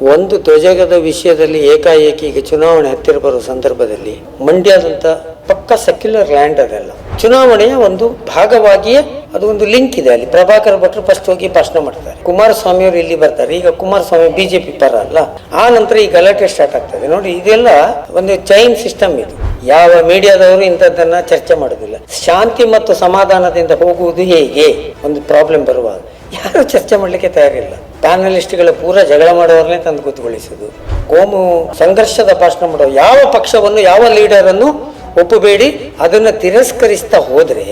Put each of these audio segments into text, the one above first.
ಒಂದು ಧ್ವಜಗದ ವಿಷಯದಲ್ಲಿ ಏಕಾಏಕಿ ಈಗ ಚುನಾವಣೆ ಹತ್ತಿರ ಬರುವ ಸಂದರ್ಭದಲ್ಲಿ ಮಂಡ್ಯದಂತ ಪಕ್ಕ ಸೆಕ್ಯುಲರ್ ಲ್ಯಾಂಡ್ ಅದೆಲ್ಲ. ಚುನಾವಣೆಯ ಒಂದು ಭಾಗವಾಗಿಯೇ ಅದು ಒಂದು ಲಿಂಕ್ ಇದೆ. ಅಲ್ಲಿ ಪ್ರಭಾಕರ್ ಭಟ್ರು ಫಸ್ಟ್ ಹೋಗಿ ಭಾಷಣ ಮಾಡ್ತಾರೆ. ಕುಮಾರಸ್ವಾಮಿ ಅವರು ಇಲ್ಲಿ ಬರ್ತಾರೆ. ಈಗ ಕುಮಾರಸ್ವಾಮಿ ಬಿಜೆಪಿ ಪರ ಅಲ್ಲ. ಆ ನಂತರ ಈ ಗಲಾಟೆ ಸ್ಟಾರ್ಟ್ ಆಗ್ತದೆ. ನೋಡಿ, ಇದೆಲ್ಲ ಒಂದು ಚೈನ್ ಸಿಸ್ಟಮ್ ಇದು. ಯಾವ ಮೀಡಿಯಾದವರು ಇಂಥದ್ದನ್ನ ಚರ್ಚೆ ಮಾಡೋದಿಲ್ಲ. ಶಾಂತಿ ಮತ್ತು ಸಮಾಧಾನದಿಂದ ಹೋಗುವುದು ಹೇಗೆ? ಒಂದು ಪ್ರಾಬ್ಲಮ್ ಬರುವಾಗ ಯಾರು ಚರ್ಚೆ ಮಾಡಲಿಕ್ಕೆ ತಯಾರಿಲ್ಲ. ಪ್ಯಾನಲಿಸ್ಟ್ಗಳು ಪೂರ ಜಗಳ ಮಾಡುವವರನ್ನೇ ತಂದು ಕೂತ್ಕೊಳ್ಳಿಸೋದು ಕೋಮು ಸಂಘರ್ಷದ ಭಾಷಣ ಮಾಡೋ ಯಾವ ಪಕ್ಷವನ್ನು, ಯಾವ ಲೀಡರನ್ನು ಒಪ್ಪಬೇಡಿ, ಅದನ್ನು ತಿರಸ್ಕರಿಸ್ತಾ ಹೋದ್ರೆ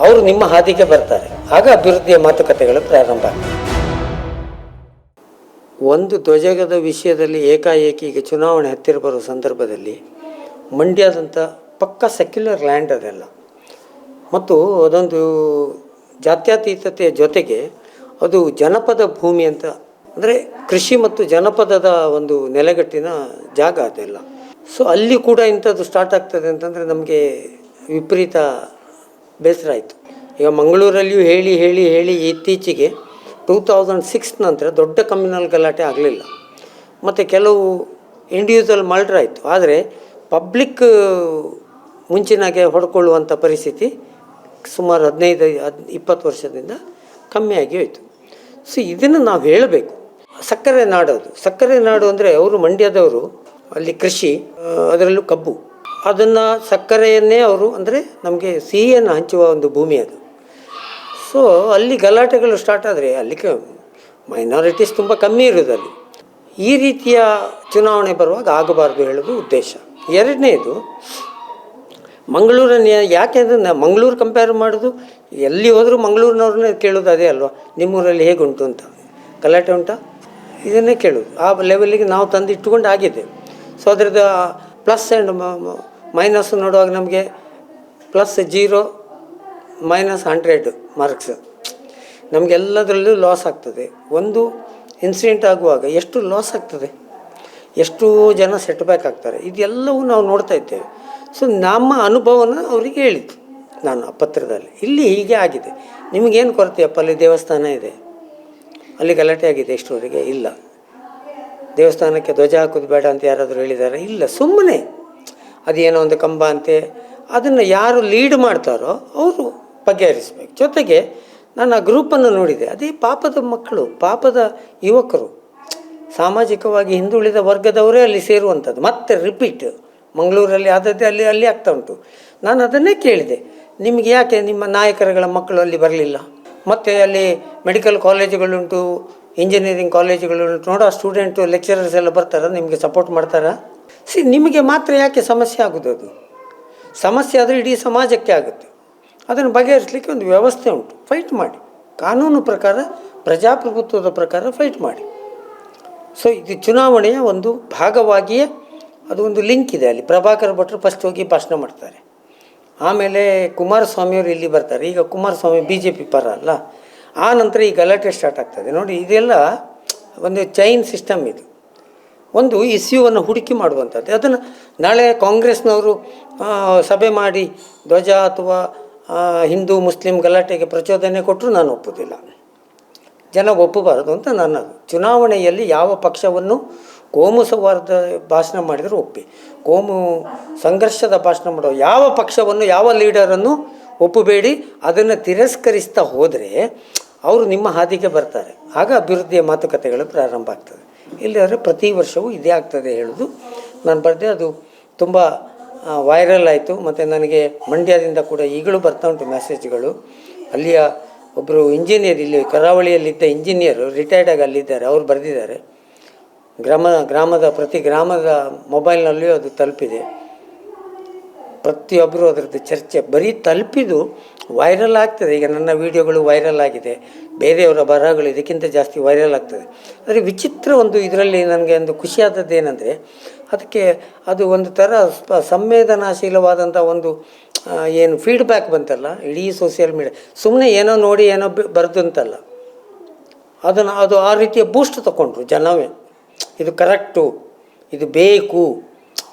ಅವರು ನಿಮ್ಮ ಹಾದಿಗೆ ಬರ್ತಾರೆ. ಆಗ ಅಭಿವೃದ್ಧಿಯ ಮಾತುಕತೆಗಳು ಪ್ರಾರಂಭ ಒಂದು ಧ್ವಜಗದ ವಿಷಯದಲ್ಲಿ ಏಕಾಏಕಿ ಈಗ ಚುನಾವಣೆ ಹತ್ತಿರ ಬರುವ ಸಂದರ್ಭದಲ್ಲಿ ಮಂಡ್ಯದಂಥ ಪಕ್ಕ ಸೆಕ್ಯುಲರ್ ಲ್ಯಾಂಡ್ ಅದೆಲ್ಲ. ಮತ್ತು ಅದೊಂದು ಜಾತ್ಯತೀತತೆಯ ಜೊತೆಗೆ ಅದು ಜನಪದ ಭೂಮಿ ಅಂತ. ಅಂದರೆ ಕೃಷಿ ಮತ್ತು ಜನಪದದ ಒಂದು ನೆಲೆಗಟ್ಟಿನ ಜಾಗ ಅದೆಲ್ಲ. ಸೊ ಅಲ್ಲಿ ಕೂಡ ಇಂಥದ್ದು ಸ್ಟಾರ್ಟ್ ಆಗ್ತದೆ ಅಂತಂದರೆ ನಮಗೆ ವಿಪರೀತ ಬೇಸರ ಆಯಿತು. ಈಗ ಮಂಗಳೂರಲ್ಲಿಯೂ ಹೇಳಿ ಹೇಳಿ ಹೇಳಿ ಇತ್ತೀಚೆಗೆ ಟೂ ತೌಸಂಡ್ ಸಿಕ್ಸ್ ನಂತರ ದೊಡ್ಡ ಕಮ್ಯುನಲ್ ಗಲಾಟೆ ಆಗಲಿಲ್ಲ. ಮತ್ತು ಕೆಲವು ಇಂಡಿವಿಜುವಲ್ ಮರ್ಡರ್ ಆಯಿತು. ಆದರೆ ಪಬ್ಲಿಕ್ ಮುಂಚಿನಾಗೆ ಹೊಡ್ಕೊಳ್ಳುವಂಥ ಪರಿಸ್ಥಿತಿ ಸುಮಾರು ಹದಿನೈದು, ಹದ್, ಇಪ್ಪತ್ತು ವರ್ಷದಿಂದ ಕಮ್ಮಿಯಾಗಿ ಹೋಯಿತು. ಸೊ, ಇದನ್ನು ನಾವು ಹೇಳಬೇಕು. ಸಕ್ಕರೆ ನಾಡೋದು. ಸಕ್ಕರೆ ನಾಡು ಅಂದರೆ ಅವರು ಮಂಡ್ಯದವರು, ಅಲ್ಲಿ ಕೃಷಿ ಅದರಲ್ಲೂ ಕಬ್ಬು. ಅದನ್ನು ಸಕ್ಕರೆಯನ್ನೇ ಅವರು ಅಂದರೆ ನಮಗೆ ಸಿಹಿಯನ್ನು ಹಂಚುವ ಒಂದು ಭೂಮಿ ಅದು. ಸೊ ಅಲ್ಲಿ ಗಲಾಟೆಗಳು ಸ್ಟಾರ್ಟ್ ಆದರೆ ಅಲ್ಲಿ ಮೈನಾರಿಟೀಸ್ ತುಂಬ ಕಮ್ಮಿ ಇರೋದು ಅಲ್ಲಿ. ಈ ರೀತಿಯ ಚುನಾವಣೆ ಬರುವಾಗ ಆಗಬಾರ್ದು ಹೇಳೋದು ಉದ್ದೇಶ. ಎರಡನೇದು ಮಂಗಳೂರನ್ನ ಯಾಕೆ ನಾ, ಮಂಗಳೂರು ಕಂಪೇರ್ ಮಾಡೋದು, ಎಲ್ಲಿ ಹೋದರೂ ಮಂಗಳೂರಿನವ್ರನ್ನೇ ಕೇಳೋದು ಅದೇ ಅಲ್ವಾ? ನಿಮ್ಮೂರಲ್ಲಿ ಹೇಗೆ ಉಂಟು ಅಂತ. ಗಲಾಟೆ ಉಂಟಾ? ಇದನ್ನೇ ಕೇಳೋದು. ಆ ಲೆವೆಲಿಗೆ ನಾವು ತಂದು ಇಟ್ಟುಕೊಂಡು ಆಗಿದೆ. ಸೊ ಅದರದ್ದು ಪ್ಲಸ್ ಆ್ಯಂಡ್ ಮೈನಸ್ ನೋಡುವಾಗ ನಮಗೆ plus zero minus hundred marks ನಮಗೆಲ್ಲದರಲ್ಲೂ loss ಆಗ್ತದೆ. ಒಂದು ಇನ್ಸಿಡೆಂಟ್ ಆಗುವಾಗ ಎಷ್ಟು ಲಾಸ್ ಆಗ್ತದೆ? ಎಷ್ಟು ಜನ ಸೆಟ್ ಬ್ಯಾಕ್ ಆಗ್ತಾರೆ. ಇದೆಲ್ಲವೂ ನಾವು ನೋಡ್ತಾ ಇದ್ದೇವೆ. ಸೊ ನಮ್ಮ ಅನುಭವನ ಅವರಿಗೆ ಹೇಳಿದ್ದು. ನಾನು ಆ ಪತ್ರದಲ್ಲಿ ಇಲ್ಲಿ ಹೀಗೆ ಆಗಿದೆ. ನಿಮಗೇನು ಕೊರತೆಯಪ್ಪ ಅಲ್ಲಿ ದೇವಸ್ಥಾನ ಇದೆ. ಅಲ್ಲಿ ಗಲಾಟೆ ಆಗಿದೆ ಎಷ್ಟೋರಿಗೆ ಇಲ್ಲ. ದೇವಸ್ಥಾನಕ್ಕೆ ಧ್ವಜ ಹಾಕೋದು ಬೇಡ ಅಂತ ಯಾರಾದರೂ ಹೇಳಿದ್ದಾರೆ ಇಲ್ಲ. ಸುಮ್ಮನೆ. ಅದೇನೋ ಒಂದು ಕಂಬ ಅಂತೆ. ಅದನ್ನು ಯಾರು ಲೀಡ್ ಮಾಡ್ತಾರೋ ಅವರು ಬಗೆಹರಿಸ್ಬೇಕು. ಜೊತೆಗೆ ನಾನು ಆ ಗ್ರೂಪನ್ನು ನೋಡಿದೆ. ಅದೇ ಪಾಪದ ಮಕ್ಕಳು, ಪಾಪದ ಯುವಕರು. ಸಾಮಾಜಿಕವಾಗಿ ಹಿಂದುಳಿದ ವರ್ಗದವರೇ ಅಲ್ಲಿ ಸೇರುವಂಥದ್ದು. ಮತ್ತೆ ರಿಪೀಟ್. ಮಂಗಳೂರಲ್ಲಿ ಆದದ್ದೇ ಅಲ್ಲಿ ಅಲ್ಲಿ ಆಗ್ತಾ ಉಂಟು. ನಾನು ಅದನ್ನೇ ಕೇಳಿದೆ. ನಿಮಗೆ ಯಾಕೆ ನಿಮ್ಮ ನಾಯಕರುಗಳ ಮಕ್ಕಳು ಅಲ್ಲಿ ಬರಲಿಲ್ಲ? ಮತ್ತು ಅಲ್ಲಿ ಮೆಡಿಕಲ್ ಕಾಲೇಜುಗಳುಂಟು ಇಂಜಿನಿಯರಿಂಗ್ ಕಾಲೇಜುಗಳುಂಟು ನೋಡೋ ಸ್ಟೂಡೆಂಟು ಲೆಕ್ಚರರ್ಸ್ ಎಲ್ಲ ಬರ್ತಾರ? ನಿಮಗೆ ಸಪೋರ್ಟ್ ಮಾಡ್ತಾರಾ? ಸಿ, ನಿಮಗೆ ಮಾತ್ರ ಯಾಕೆ ಸಮಸ್ಯೆ ಆಗೋದು ಅದು? ಸಮಸ್ಯೆ ಆದರೆ ಇಡೀ ಸಮಾಜಕ್ಕೆ ಆಗುತ್ತೆ. ಅದನ್ನು ಬಗೆಹರಿಸಲಿಕ್ಕೆ ಒಂದು ವ್ಯವಸ್ಥೆ ಉಂಟು. ಫೈಟ್ ಮಾಡಿ. ಕಾನೂನು ಪ್ರಕಾರ, ಪ್ರಜಾಪ್ರಭುತ್ವದ ಪ್ರಕಾರ ಫೈಟ್ ಮಾಡಿ. ಸೊ ಇದು ಚುನಾವಣೆಯ ಒಂದು ಭಾಗವಾಗಿಯೇ ಅದು ಒಂದು ಲಿಂಕ್ ಇದೆ ಅಲ್ಲಿ. ಪ್ರಭಾಕರ್ ಭಟ್ರು ಫಸ್ಟ್ ಹೋಗಿ ಭಾಷಣ ಮಾಡ್ತಾರೆ. ಆಮೇಲೆ ಕುಮಾರಸ್ವಾಮಿಯವರು ಇಲ್ಲಿ ಬರ್ತಾರೆ. ಈಗ ಕುಮಾರಸ್ವಾಮಿ ಬಿ ಜೆ ಪಿ ಪರ ಅಲ್ಲ. ಆ ನಂತರ ಈ ಗಲಾಟೆ ಸ್ಟಾರ್ಟ್ ಆಗ್ತದೆ. ನೋಡಿ, ಇದೆಲ್ಲ ಒಂದು ಚೈನ್ ಸಿಸ್ಟಮ್ ಇದು. ಒಂದು ಇಸ್ಯೂವನ್ನು ಹುಡುಕಿ ಮಾಡುವಂಥದ್ದು. ಅದನ್ನು ನಾಳೆ ಕಾಂಗ್ರೆಸ್ನವರು ಸಭೆ ಮಾಡಿ ಧ್ವಜ ಅಥವಾ ಹಿಂದೂ, ಮುಸ್ಲಿಂ ಗಲಾಟೆಗೆ ಪ್ರಚೋದನೆ ಕೊಟ್ಟರು ನಾನು ಒಪ್ಪುವುದಿಲ್ಲ ಜನ ಒಪ್ಪಬಾರದು ಅಂತ ನನ್ನದು ಚುನಾವಣೆಯಲ್ಲಿ ಯಾವ ಪಕ್ಷವನ್ನು ಕೋಮು ಸೌಹಾರ್ದ ಭಾಷಣ ಮಾಡಿದರೆ ಒಪ್ಪಿ. ಕೋಮು ಸಂಘರ್ಷದ ಭಾಷಣ ಮಾಡೋ ಯಾವ ಪಕ್ಷವನ್ನು, ಯಾವ ಲೀಡರನ್ನು ಒಪ್ಪಬೇಡಿ, ಅದನ್ನು ತಿರಸ್ಕರಿಸ್ತಾ ಹೋದರೆ ಅವರು ನಿಮ್ಮ ಹಾದಿಗೆ ಬರ್ತಾರೆ. ಆಗ ಅಭಿವೃದ್ಧಿಯ ಮಾತುಕತೆಗಳು ಪ್ರಾರಂಭ ಆಗ್ತದೆ. ಇಲ್ಲದ್ರೆ ಪ್ರತಿ ವರ್ಷವೂ ಇದೇ ಆಗ್ತದೆ ಹೇಳೋದು. ನಾನು ಬರೆದೆ ಅದು ತುಂಬ ವೈರಲ್ ಆಯಿತು. ಮತ್ತು ನನಗೆ ಮಂಡ್ಯದಿಂದ ಕೂಡ ಈಗಲೂ ಬರ್ತಾ ಉಂಟು ಮೆಸೇಜ್ಗಳು ಅಲ್ಲಿಯ ಒಬ್ಬರು ಇಂಜಿನಿಯರ್ ಇಲ್ಲಿ ಕರಾವಳಿಯಲ್ಲಿದ್ದ ಇಂಜಿನಿಯರು ರಿಟೈರ್ಡಾಗಿ ಅಲ್ಲಿದ್ದಾರೆ. ಅವ್ರು ಬರೆದಿದ್ದಾರೆ. ಗ್ರಾಮ, ಗ್ರಾಮದ, ಪ್ರತಿ ಗ್ರಾಮದ ಮೊಬೈಲ್ನಲ್ಲಿಯೂ ಅದು ತಲುಪಿದೆ. ಪ್ರತಿಯೊಬ್ಬರು ಅದರದ್ದು ಚರ್ಚೆ, ಬರೀ ತಲುಪಿದು ವೈರಲ್ ಆಗ್ತದೆ. ಈಗ ನನ್ನ ವೀಡಿಯೋಗಳು ವೈರಲ್ ಆಗಿದೆ. ಬೇರೆಯವರ ಬರಹಗಳು ಇದಕ್ಕಿಂತ ಜಾಸ್ತಿ ವೈರಲ್ ಆಗ್ತದೆ. ಆದರೆ ವಿಚಿತ್ರ ಒಂದು ಇದರಲ್ಲಿ ನನಗೆ ಒಂದು ಖುಷಿಯಾದದ್ದು ಏನಂದರೆ ಅದಕ್ಕೆ ಅದು ಒಂದು ಥರ ಸ್ಪ, ಸಂವೇದನಾಶೀಲವಾದಂಥ ಒಂದು ಏನು ಫೀಡ್ಬ್ಯಾಕ್ ಬಂತಲ್ಲ, ಇಡೀ ಸೋಷಿಯಲ್ ಮೀಡಿಯಾ ಸುಮ್ಮನೆ ಏನೋ ನೋಡಿ ಏನೋ ಬರೆದಂತಲ್ಲ. ಅದನ್ನು, ಅದು ಆ ರೀತಿಯ ಬೂಸ್ಟ್ ತಗೊಂಡ್ರು ಜನವೇ. ಇದು ಕರೆಕ್ಟು, ಇದು ಬೇಕು.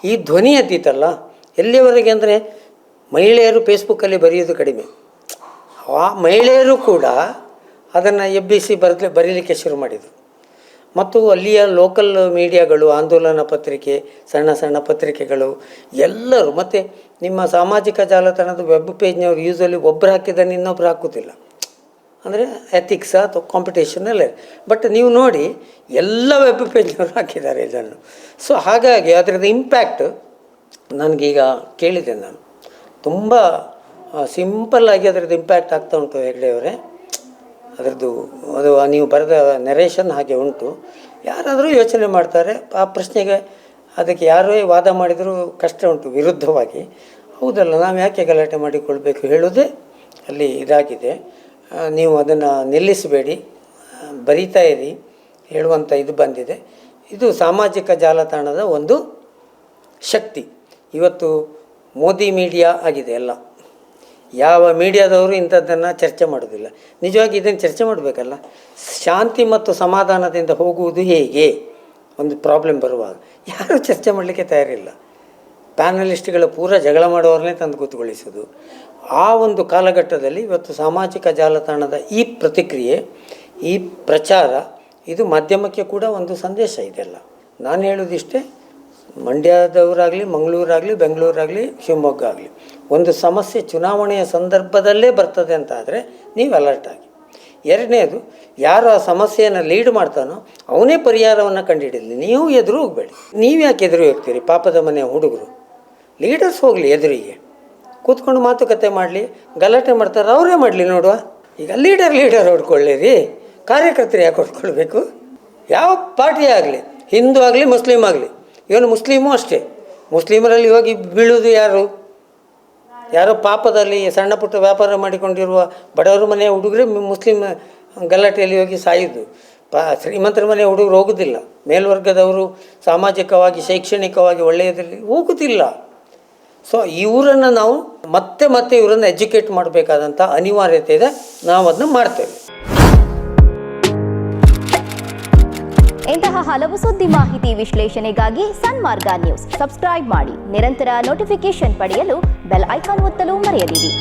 ಈ ಧ್ವನಿ ಎದ್ದಿತ್ತಲ್ಲ ಎಲ್ಲಿವರೆಗೆ ಅಂದರೆ ಮಹಿಳೆಯರು ಫೇಸ್ಬುಕ್ಕಲ್ಲಿ ಬರೆಯೋದು ಕಡಿಮೆ. ಆ ಮಹಿಳೆಯರು ಕೂಡ ಅದನ್ನು ಎಬ್ಬಿಸಿ ಬರೆದ ಬರೀಲಿಕ್ಕೆ ಶುರು ಮಾಡಿದರು. ಮತ್ತು ಅಲ್ಲಿಯ ಲೋಕಲ್ ಮೀಡಿಯಾಗಳು ಆಂದೋಲನ ಪತ್ರಿಕೆ, ಸಣ್ಣ ಸಣ್ಣ ಪತ್ರಿಕೆಗಳು, ಎಲ್ಲರೂ, ಮತ್ತು ನಿಮ್ಮ ಸಾಮಾಜಿಕ ಜಾಲತಾಣದ ವೆಬ್ ಪೇಜ್ನವರು ಯೂಸಲ್ಲಿ ಒಬ್ಬರು ಹಾಕಿದ್ದನ್ನು ಇನ್ನೊಬ್ರು ಹಾಕೋದಿಲ್ಲ. ಅಂದರೆ ಎಥಿಕ್ಸ್ ಅಥವಾ ಕಾಂಪಿಟೇಷನ್ ಎಲ್ಲ ಬಟ್ ನೀವು ನೋಡಿ, ಎಲ್ಲ ವೆಬ್ ಪೇಜ್ನವರು ಹಾಕಿದ್ದಾರೆ ಇದನ್ನು. ಸೊ ಹಾಗಾಗಿ ಅದರದ್ದು ಇಂಪ್ಯಾಕ್ಟ್ ನನಗೀಗ ಕೇಳಿದೆ ನಾನು. ತುಂಬ ಸಿಂಪಲ್ಲಾಗಿ ಅದರದ್ದು ಇಂಪ್ಯಾಕ್ಟ್ ಆಗ್ತಾ ಉಂಟು ಹೆಗ್ಡೆಯವರೇ ಅದರದ್ದು, ಅದು ನೀವು ಬರೆದ ನೆರೇಷನ್ ಹಾಗೆ ಉಂಟು. ಯಾರಾದರೂ ಯೋಚನೆ ಮಾಡ್ತಾರೆ, ಆ ಪ್ರಶ್ನೆಗೆ ಅದಕ್ಕೆ ಯಾರೇ ವಾದ ಮಾಡಿದರೂ ಕಷ್ಟ ಉಂಟು ವಿರುದ್ಧವಾಗಿ. ಹೌದಲ್ಲ, ನಾವು ಯಾಕೆ ಗಲಾಟೆ ಮಾಡಿಕೊಳ್ಬೇಕು ಹೇಳೋದೇ ಅಲ್ಲಿ ಇದಾಗಿದೆ. ನೀವು ಅದನ್ನು ನಿಲ್ಲಿಸಬೇಡಿ. ಬರಿತಾ ಇರಿ. ಹೇಳುವಂಥ ಇದು ಬಂದಿದೆ. ಇದು ಸಾಮಾಜಿಕ ಜಾಲತಾಣದ ಒಂದು ಶಕ್ತಿ. ಇವತ್ತು ಮೋದಿ ಮೀಡಿಯಾ ಆಗಿದೆ ಎಲ್ಲ. ಯಾವ ಮೀಡಿಯಾದವರು ಇಂಥದ್ದನ್ನು ಚರ್ಚೆ ಮಾಡೋದಿಲ್ಲ. ನಿಜವಾಗಿ ಇದನ್ನು ಚರ್ಚೆ ಮಾಡಬೇಕಲ್ಲ. ಶಾಂತಿ ಮತ್ತು ಸಮಾಧಾನದಿಂದ ಹೋಗುವುದು ಹೇಗೆ? ಒಂದು ಪ್ರಾಬ್ಲಮ್ ಬರುವಾಗ. ಯಾರೂ ಚರ್ಚೆ ಮಾಡಲಿಕ್ಕೆ ತಯಾರಿಲ್ಲ. ಪ್ಯಾನಲಿಸ್ಟ್ಗಳ ಪೂರ ಜಗಳ ಮಾಡೋರನ್ನೇ ತಂದು ಕೂತ್ಕೊಳ್ಳಿಸೋದು. ಆ ಒಂದು ಕಾಲಘಟ್ಟದಲ್ಲಿ ಇವತ್ತು ಸಾಮಾಜಿಕ ಜಾಲತಾಣದ ಈ ಪ್ರತಿಕ್ರಿಯೆ, ಈ ಪ್ರಚಾರ, ಇದು ಮಾಧ್ಯಮಕ್ಕೆ ಕೂಡ ಒಂದು ಸಂದೇಶ ಇದೆಲ್ಲ ನಾನು ಹೇಳೋದಿಷ್ಟೇ ಮಂಡ್ಯದವರಾಗಲಿ, ಮಂಗಳೂರಾಗಲಿ, ಬೆಂಗಳೂರಾಗಲಿ ಶಿವಮೊಗ್ಗ ಆಗಲಿ ಒಂದು ಸಮಸ್ಯೆ ಚುನಾವಣೆಯ ಸಂದರ್ಭದಲ್ಲೇ ಬರ್ತದೆ ಅಂತ ಆದರೆ ನೀವು ಅಲರ್ಟ್ ಆಗಿ. ಎರಡನೇದು, ಯಾರು ಆ ಸಮಸ್ಯೆಯನ್ನು ಲೀಡ್ ಮಾಡ್ತಾನೋ ಅವನೇ ಪರಿಹಾರವನ್ನು ಕಂಡುಹಿಡಿಯಲಿ ನೀವು ಎದುರು ಹೋಗಬೇಡಿ. ನೀವು ಯಾಕೆ ಎದುರು ಹೋಗ್ತೀರಿ? ಪಾಪದ ಮನೆಯ ಹುಡುಗರು. ಲೀಡರ್ಸ್ ಹೋಗಲಿ ಎದುರಿಗೆ. ಕೂತ್ಕೊಂಡು ಮಾತುಕತೆ ಮಾಡಲಿ, ಗಲಾಟೆ ಮಾಡ್ತಾರೆ ಅವರೇ ಮಾಡಲಿ ನೋಡುವ. ಈಗ ಲೀಡರ್ ಲೀಡರ್ ಹೊಡ್ಕೊಳ್ಳಿರಿ. ಕಾರ್ಯಕರ್ತರು ಯಾಕೆ ಹೊಡ್ಕೊಳ್ಬೇಕು? ಯಾವ ಪಾರ್ಟಿ ಆಗಲಿ, ಹಿಂದೂ ಆಗಲಿ ಮುಸ್ಲಿಮ್ ಆಗಲಿ, ಇವನು ಮುಸ್ಲಿಮು ಅಷ್ಟೇ. ಮುಸ್ಲಿಮರಲ್ಲಿ ಹೋಗಿ ಬೀಳೋದು ಯಾರು? ಯಾರೋ ಪಾಪದಲ್ಲಿ ಸಣ್ಣ ಪುಟ್ಟ ವ್ಯಾಪಾರ ಮಾಡಿಕೊಂಡಿರುವ ಬಡವರ ಮನೆಯ ಹುಡುಗರೇ ಮುಸ್ಲಿಮ್ ಗಲಾಟೆಯಲ್ಲಿ ಹೋಗಿ ಸಾಯೋದು. ಪಾ, ಶ್ರೀಮಂತರ ಮನೆ ಹುಡುಗರು ಹೋಗೋದಿಲ್ಲ. ಮೇಲ್ವರ್ಗದವರು ಸಾಮಾಜಿಕವಾಗಿ, ಶೈಕ್ಷಣಿಕವಾಗಿ ಒಳ್ಳೆಯದಲ್ಲಿ ಹೋಗೋದಿಲ್ಲ. ಸೊ ಇವರನ್ನು ನಾವು ಮತ್ತೆ ಮತ್ತೆ ಇವರನ್ನು ಎಜುಕೇಟ್ ಮಾಡಬೇಕಾದಂಥ ಅನಿವಾರ್ಯತೆ ಇದೆ. ನಾವು ಅದನ್ನ ಮಾಡ್ತೇವೆ. ಇಂತಹ ಹಲವು ಸುದ್ದಿ ಮಾಹಿತಿ ವಿಶ್ಲೇಷಣೆಗಾಗಿ ಸನ್ಮಾರ್ಗ ನ್ಯೂಸ್. ಸಬ್ಸ್ಕ್ರೈಬ್ ಮಾಡಿ. ನಿರಂತರ ನೋಟಿಫಿಕೇಶನ್ ಪಡೆಯಲು ಬೆಲ್ ಐಕಾನ್ ಒತ್ತಲು ಮರೆಯದಿರಿ.